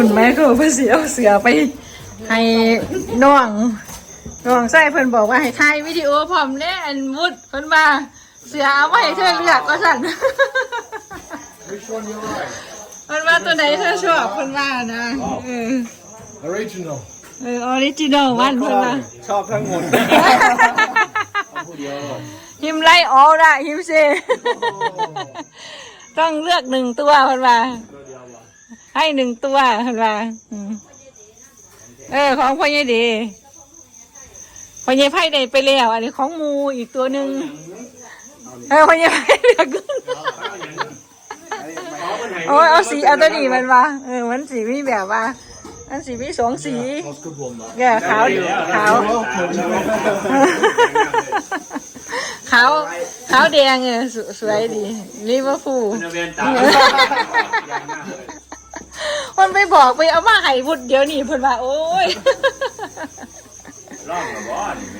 หุ่นไหมเขาเพื่อเสียเอาเสือไปให้น้องน้องใส่เพิ่นบอกว่าให้ถ่ายวิดีโอพร้อมแน่อันวุฒเพิ่นมาเสือเอาไว้ให้เธอเลือกก็สั่น Which one you like? เพิ่นว่าตัวไหนเธอชอบเพิ่นว่านะเออ Original. เออออริจินอลวันเพิ่นว่าชอบทั้งหมดฮิมไลออลละฮิมเซต้องเลือกหนึ่งตัวเพิ่นว่า ให้หนึ่งตัวเพิ่นว่าอืมเออ ของพ่อใหญ่ดีพ่อใหญ่ไพ่ได้ไปแล้ว อันนี้ของหมูอีกตัวหนึ่งเออพ่อใหญ่ไพ่เลือกโอ้ยเอาสีเอาตัวนี้มันว่าเออมันสีมีแบบว่าอันสีมีสองสี That's good one, that. แก่ขาวขาวขาวขาวแดงเออสสวยดีลิเวอร์พูล เวียนตามันไปบอกไปเอามาให้บุดเดี๋ยวนี้เพิ่นว่าโอ้ยร่องกับบ่นี่ไหม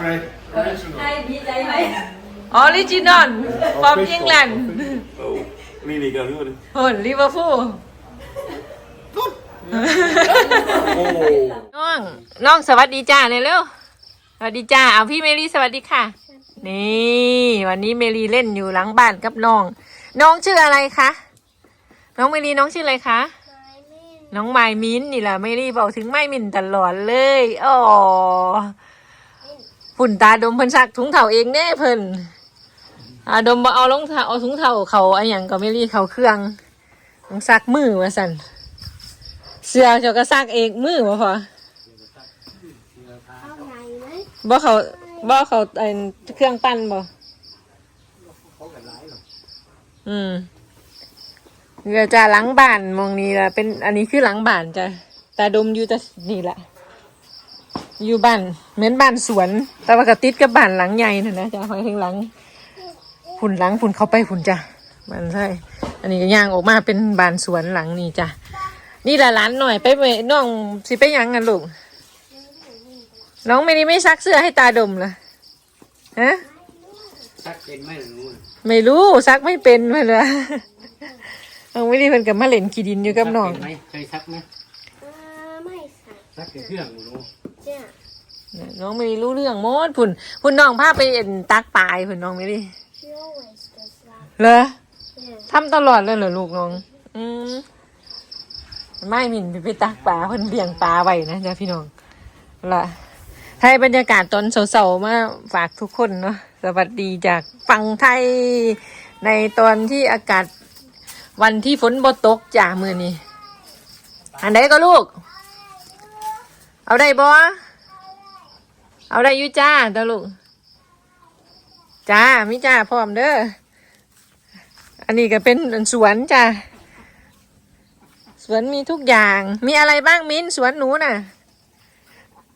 Fred, original. ออริจินอลฟอร์มอังกฤษมีนี่ก็รู้ดิเพิ่นลิเวอร์พูลโอ้น้องน้องสวัสดีจ้าเลยเร็วสวัสดีจ้าเอาพี่เมลี่สวัสดีค่ะ นี่ วันนี้เมลี่เล่นอยู่หลังบ้านกับน้อง น้องชื่ออะไรคะ น้องเมลี่น้องชื่ออะไรคะ น้องไมายมินนี่แหละไม่รีบอกถึงไมายมินตลอดเลยอ๋อฝุ่นตาดมเพิ่นซักถุงเท้าเองแน่เพิ่นอาดมบ่เอารองเท้าเอาถุงเท้าเขาอันหยังก็ไม่รีเขาเครื่องต้องซักมือว่าสั่นเสื้อเจ้าก็ซักเองมือบ่พอบ่เขาบ่เขาไอ้เครื่องปั้นบ่อืม เรือจะหลังบ้านมองนี่ละเป็นอันนี้คือหลังบ้านจ้ะตาดมอยู่แต่นี่แหละอยู่บ้านเหมือนบ้านสวน แต่ว่ากระติดกับบ้านหลังใหญ่น่ะนะจ้ะหอยถึงหลังผุนหลังผุนเข้าไปผุนจ้ะบ้านใช่อันนี้ก็ย่างออกมาเป็นบ้านสวนหลังนี่จ้ะนี่ละหลานหน่อยไปไปน้องสิไปหยังกันลูกน้องไม่ได้ไม่ซักเสื้อให้ตาดมเหรอฮะชักเป็นไม่รู้ไม่รู้ซักไม่เป็นไปเลย น้องไม่ได้เพิ่นกับมาเล่นขี้ดินอยู่กับน้อง ไหมเคยชักไหมอ่าไม่ค่ะชักเครื่องรู้เนี่ยน้องไม่ได้รู้เรื่องหมดพุ่นพุ่นน้องพาไปเอ็นตักปลายพุ่นน้องไม่ได้ she always does that เหรอ yeah ทำตลอดเลยเหรอลูกน้อง อืมไม่มินไปไปตักปลาเพิ่นเลี้ยงปลาไว้นะจ๊ะพี่น้องล่ะให้บรรยากาศตอนเสาๆมาฝากทุกคนเนาะสวัสดีจากฝั่งไทย ในตอนที่อากาศ วันที่ฝนบ่ตกจ้ามือนี้อันใดก็ลูก เอาได้บ่เอาได้อยู่จ้าตาลูก จ้ามิจ้าพร้อมเด้อ อันนี้ก็เป็นสวนจ้ะสวนมีทุกอย่าง มีอะไรบ้างมิ้นสวนหนูน่ะ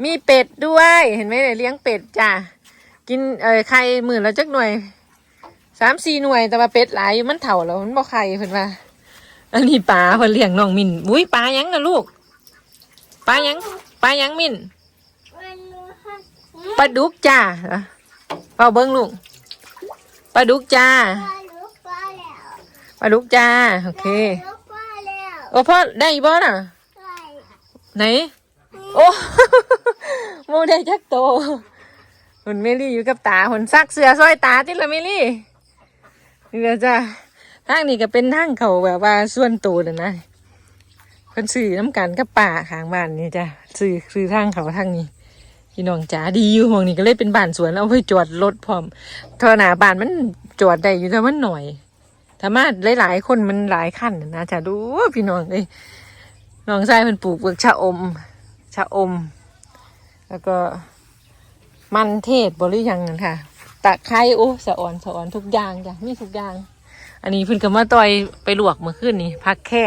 มีเป็ดด้วย เห็นไหมเนี่ยเลี้ยงเป็ดจ้ะกินเออไข่หมื่นละจักหน่วย สามสี่หน่วยแต่ว่าเป็ดหลายอยู่มันเถ่าแล้วมันบ่ไข่เพิ่นว่า อันนี้ปลาเพิ่นเลี้ยงน้องมินอุ้ยปลาหยังนะลูกปลาหยังปลาหยังมินมันรู้ค่ะปลาดุกจ้าเปล่าเบิ้งลูกปลาดุกจ้าปลาลูกปลาแล้วปลาดุกจ้าโอเคลูกปลาแล้วโอ้พ่อได้บ่น่ะใช่ไหนโอ้โมได้จักโตหุ่นเมลี่อยู่กับตาหุ่นซักเสือซอยตาติละเมลี่ นี่แหละจ้าทางนี้ก็เป็นทางเขาแบบว่าส่วนตัวนะนะเพิ่นซื้อน้ำกันกับป่าข้างบ้านนี่จ้ะซื้อซื้อทางเขาทางนี้พี่น้องจ๋าดีอยู่หมองนี้ก็เลยเป็นบ้านสวนเอาไว้จอดรถพร้อมเท่าหนาบ้านมันจอดได้อยู่แต่มันหน่อยถ้ามาหลายๆคนมันหลายขั้นนะจ้ะดูพี่น้องเลยน้องชายมันปลูกเปลือกชะอมชะอม แล้วก็มันเทศบริยังนั่นค่ะ ตะไคร้โอ้สะอ่อนสะอ่อนทุกอย่างจ้ะมีทุกอย่าง อันนี้เพิ่นก็มาต่อยไปลวกเมื่อคืนนี่พักแค่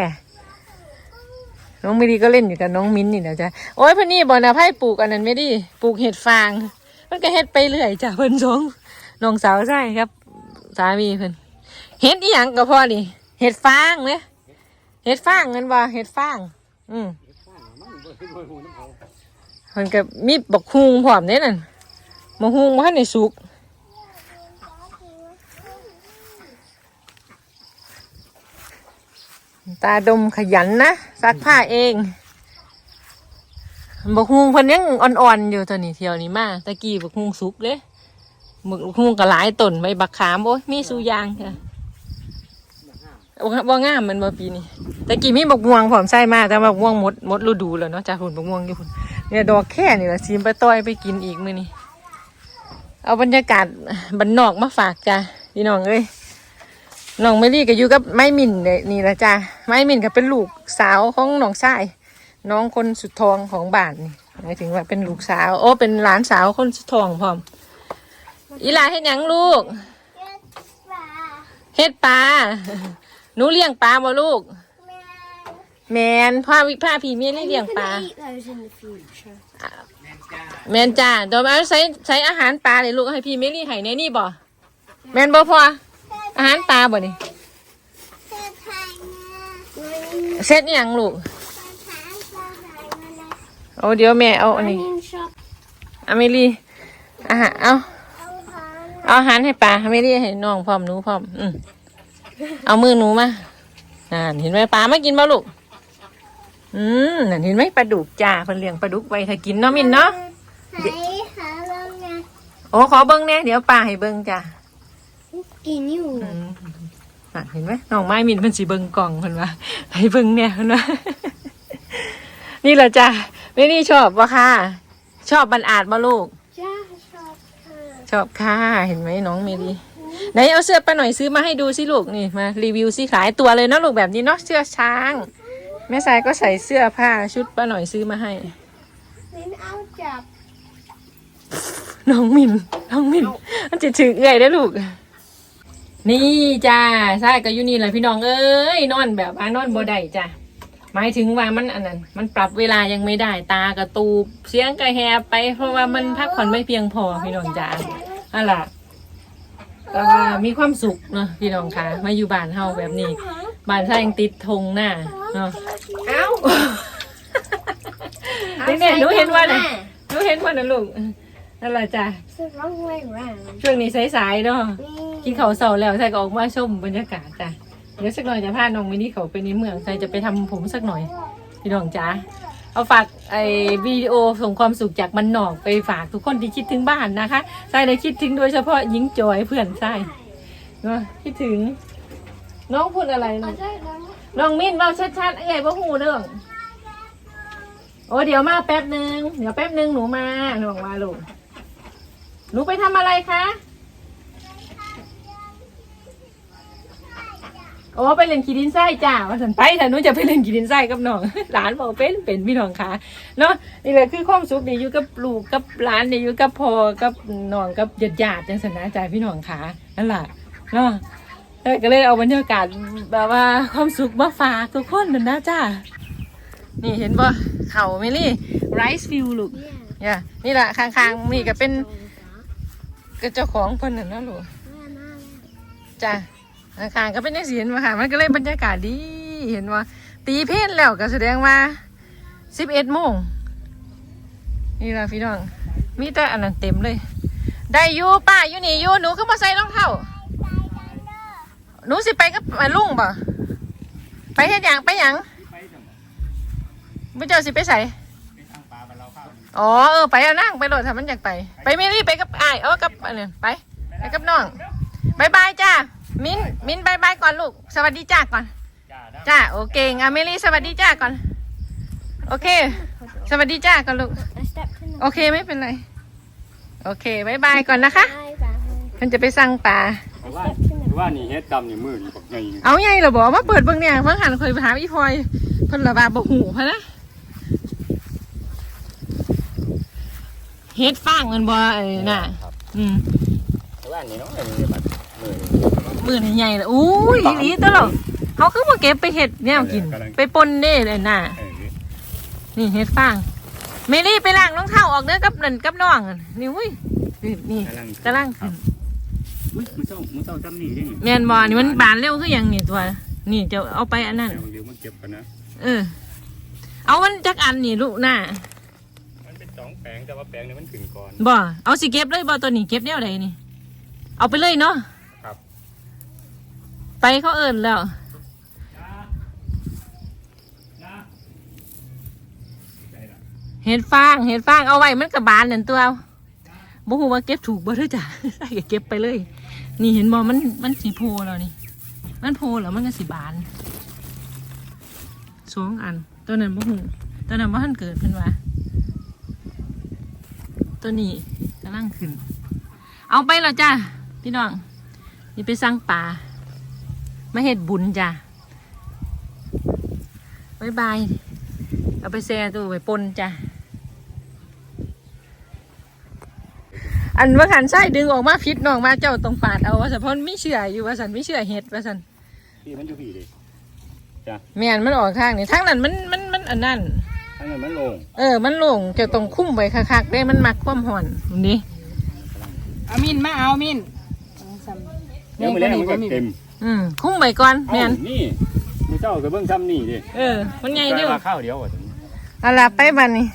น้องไม่ดีก็เล่นอยู่กับน้องมิ้นนี่นะจ๊ะโอ้ยเพิ่นนี่บอนะไพ่ปลูกอันนั้นไม่ดีปลูกเห็ดฟางมันก็เห็ดไปเรื่อยจ้ะเพิ่นสองน้องสาวใช่ครับ สามีเพิ่นเห็ดอีหยังก็พอนี่เห็ดฟางไหมเห็ดฟางเงินว่าเห็ดฟาง อืมมันก็มีบักฮุงพร้อมเด้นั่นบักฮุงบ่ทันได้สุก ตาดมขยันนะซักผ้าเองบักฮุงเพิ่นยังอ่อนๆอยู่ตอนนี้เที่ยวนี้มาตะกี้บักฮุงสุกเลยบักฮุงก็หลายต้นใบบักขามโอ้ยมีสูยางค่ะบ่บ่งามมันบ่ปีนี้ตะกี้มีบักม่วงผอมใส่มาแต่บักม่วงหมดหมดฤดูแล้วเนาะจ้าหุ่นบักม่วงอยู่หุ่นเนี่ยดอกแค่นี่ละซีมไปต้อยไปกินอีกมื้อนี้เอาบรรยากาศบันนอกมาฝากจ้าพี่น้องเอ้ย น้องเมลี่ก็อยู่กับไม้มินเนี่ยนี่ละจ้าไม้มินก็เป็นลูกสาวของน้องชายน้องคนสุดทองของบ้านนี่หมายถึงว่าเป็นลูกสาว โอ้เป็นหลานสาวคนสุดทองพร้อมอีหลาเฮ็ดหยังลูกเก็บปลาเฮ็ดปลาหนูเลี้ยงปลาบ่ลูกแม่แมนพ่อวิพ่าพี่เมียเลี้ยงปลา eat those in the future แมนจ้าเดี๋ยวเอาใส่ใส่อาหารปลาเลยลูกให้พี่เมลี่ให้ในนี่บ่แมนบ่พอ อาหารปลาบ่นี่เก็บไข่นะเซ็ตอหยังลูกปลาช้างปลาไหลมานะเอาเดี๋ยวแม่เอาอันนี้ Onion shop อาเมลี่อาหารเอาเอาหางเอาอาหารให้ปลาอาเมลี่ให้น้องพร้อมหนูพร้อมอืมเอามือหนูมาอ่าเห็นไหมปลามากินบ่ลูกอืมนั่นเห็นไหมปลาดุกจ้าเพิ่นเลี้ยงปลาดุกไว้ถ้ากินเนาะมินเนาะไหนหาลงนะโอ้ขอเบิ้งแน่เดี๋ยวปลาให้เบิ้งจ้า กินอยู่อืมน่ะเห็นไหมน้องไม้มินเพิ่นสิเบิ้งกล่องเพิ่นว่าให้เบิ้งเนี่ยเพิ่นว่านี่แหละจ้าไม่นี่ชอบปะค่ะ ชอบบันอาจมาลูก จ้าชอบค่ะชอบค่ะ เห็นไหมน้องเมลีไหนเอาเสื้อป้าหน่อยซื้อมาให้ดูสิลูกนี่มารีวิวสิขายตัวเลยเนาะลูกแบบนี้เนาะเสื้อช้าง แม่สายก็ใส่เสื้อผ้าชุดป้าหน่อยซื้อมาให้ ลิ้นเอาจับน้องมินน้องมินมันจะถือเอื่อยได้อลูก นี่จ้าใช่ก็อยู่นี่แหละพี่น้องเอ้ยนอนแบบว่านอนบ่ได้จ้ะหมายถึงว่ามันอันนั้นมันปรับเวลายังไม่ได้ตากระตูบเสียงกระแหบไป เพราะว่ามันพักผ่อนไม่เพียงพอพี่น้องจ้าอะล่ะแต่ว่ามีความสุขเนาะพี่น้องค่ะมาอยู่บ้านเฮาแบบนี้บ้านใช่ยังติดธงหน้าเนาะเอ้าเนี่ยหนูเห็นว่าน่ะหนูเห็นว่าน่ะลูก นั่นแหละจ้ะ the wrong way round ช่วงนี้สายๆเนาะ กินข้าวเสาร์แล้วใส่ก็ออกมาชมบรรยากาศจ้ะ เดี๋ยวสักหน่อยจะพาน้องมินี่เขาไปในเมืองใส่จะไปทำผมสักหน่อย พี่น้องจ้าเอาฝากไอ้วิดีโอส่งความสุขจากมันนอกไปฝากทุกคนที่คิดถึงบ้านนะคะใส่เลยคิดถึงโดยเฉพาะหญิงจอยเพื่อนใส่เนาะคิดถึง น้องพูดอะไร I ลูก don't know น้องมิ้นเว่าชัดๆไอ้ใหญ่บ่หูเรื่อง โอ้เดี๋ยวมาแป๊บหนึ่งเดี๋ยวแป๊บหนึ่งหนูมาหนูบอกมาลูก หนูไปทำอะไรคะโอ้ไปเล่นกีดินไส้จ้าว่าสันไปแต่หนูจะไปเล่นกีดินไส้กับน้อง หลานบอกเป็นเป็นพี่น้องค่ะเนาะนี่แหละคือความสุขดีอยู่กับลูกกับหลานดีอยู่กับพ่อกับน้องกับญาติญาติจังสนะจ้าพี่น้องค่ะนั่นแหละเนาะแล้วก็เลยเอาบรรยากาศแบบว่าความสุขมาฝากทุกคนนั่นนะจ้านี่เห็นป่ะเขาไม่ลี่ไรซ์ฟิลลูก yeah อย่านี่แหละข้างๆนี่ก็เป็น ก็เจ้าของเพิ่นน่ะเนาะลูกจ้ะอาคารก็เป็นยังสีเห็นว่าค่ะมันก็เลยบรรยากาศดีเห็นว่า ตีเพลนแล้วก็แสดงว่าสิบเอ็ดโมงนี่ละพี่น้อง มีแต่อันนั้นเต็มเลย ได้อยู่ป้าอยู่นี่อยู่หนูขึ้นมาใส่รองเท้าหนูสิไปกับมาลุงบ่ไปเฮ็ดหยังไปหยังไม่เจ้าสิไปใส่ อ๋อเออไปเอานั่งไปโหลดถ้ามันอยากไป ไปไม่รีบไปกับอ้ายเออกับอันนี้ไปไปกับน้องบายบายจ้ามิ้นมิ้นบายบายก่อนลูก สวัสดีจ้าก่อนจ้าโอเคงาเมลี่สวัสดีจ้าก่อน โอเค สวัสดีจ้าก่อนลูก I stepped in โอเคไม่เป็นไร โอเคบายบายก่อนนะคะ the eye round มันจะไปสั่งปลาแต่ว่าแต่ว่านี่เฮ็ดดำนี่มือนี่บอกไงเอาไงเหราบอกมาเปิดเบิ่งเนี่ยเพิ่งหันเคยไปหาอีพลอยเพิ่นละบาบ่หูพะนะ เฮ็ดฟางมันบ่ไอ้น่ะอืมแต่ว่านี่เนาะนี่บัดมือมือนี่ใหญ่เลยอู้ยอีหลีตลอดเขาคือมาเก็บไปเห็ดแนวกิน ไปปนเด้เลยน่ะ เออนี่เห็ดฟางเมลี่ไปล้างรองเท้าออกเด้อกับนั่นกับน้องอะนี่อุ้ยนี่นี่กำลังกำลังขึ้นอุ้ยมือเศร้ามือเศร้าจำนี่ได้นี่แมนบอนี่มันบานเร็วคือหยังนี่ตัว นี่จะเอาไปอันนั้น เดี๋ยวเดี๋ยวมาเก็บกันนะเออ เอามันจักอันนี่ลูกน่ะมันเป็นสอง แปลงแต่ว่าแปลงนี่มันขึ้นก่อน บ่เอาสิเก็บเลยบ่ตัวนี้เก็บแนวไดนี่ เอาไปเลยเนาะครับ ไปเขาเอิญแล้ว เห็ดฟางเห็ดฟางเอาไว้มันกับบานนั่นตัวบ่ฮู้ว่าเก็บถูกบ่เด้อจ้ะ ใส่ก็เก็บไปเลย นี่เห็นบ่มันมันสีโพแล้วนี่ มันโพแล้วมันก็สีบานสองอัน ตัวนั้นบ่ฮู้ตัวนั้นบ่ทันเกิดเพิ่นวะ ตัวนี้กำลังขึ้น เอาไปแล้วจ้าพี่น้อง นี่ไปสั่งปลามาเฮ็ดบุญจ้าบายบาย เอาไปแช่ตู้ไว้ปนจ้ะอันว่าขันไส้ดึงออกมาพิษน้องมาเจ้าตรงปาดเอาว่าสันเพราะมันไม่เชื่ออยู่ว่าสันไม่เชื่อเห็ดว่าสันพี่มันอยู่พี่ดิแม่นมันออกข้างนี่ทั้งนั้นมันมันมันอันนั้น ทั้งนั้นมันลงเออ มันโลงเจะต้องคุ้มไว้คักๆได้มันมักความห่อนนี่เอามินมาเอามินเดี๋ยวมือแรกมันก็เต็มอืมคุ้มไว้ก่อนแม่นเอ้านี่มือเจ้าก็เบิ่งซ้ำนี่ดิเออ มันใหญ่ใช่เด้อว่าข้าวเดียวอะเอาล่ะไปบัดนี้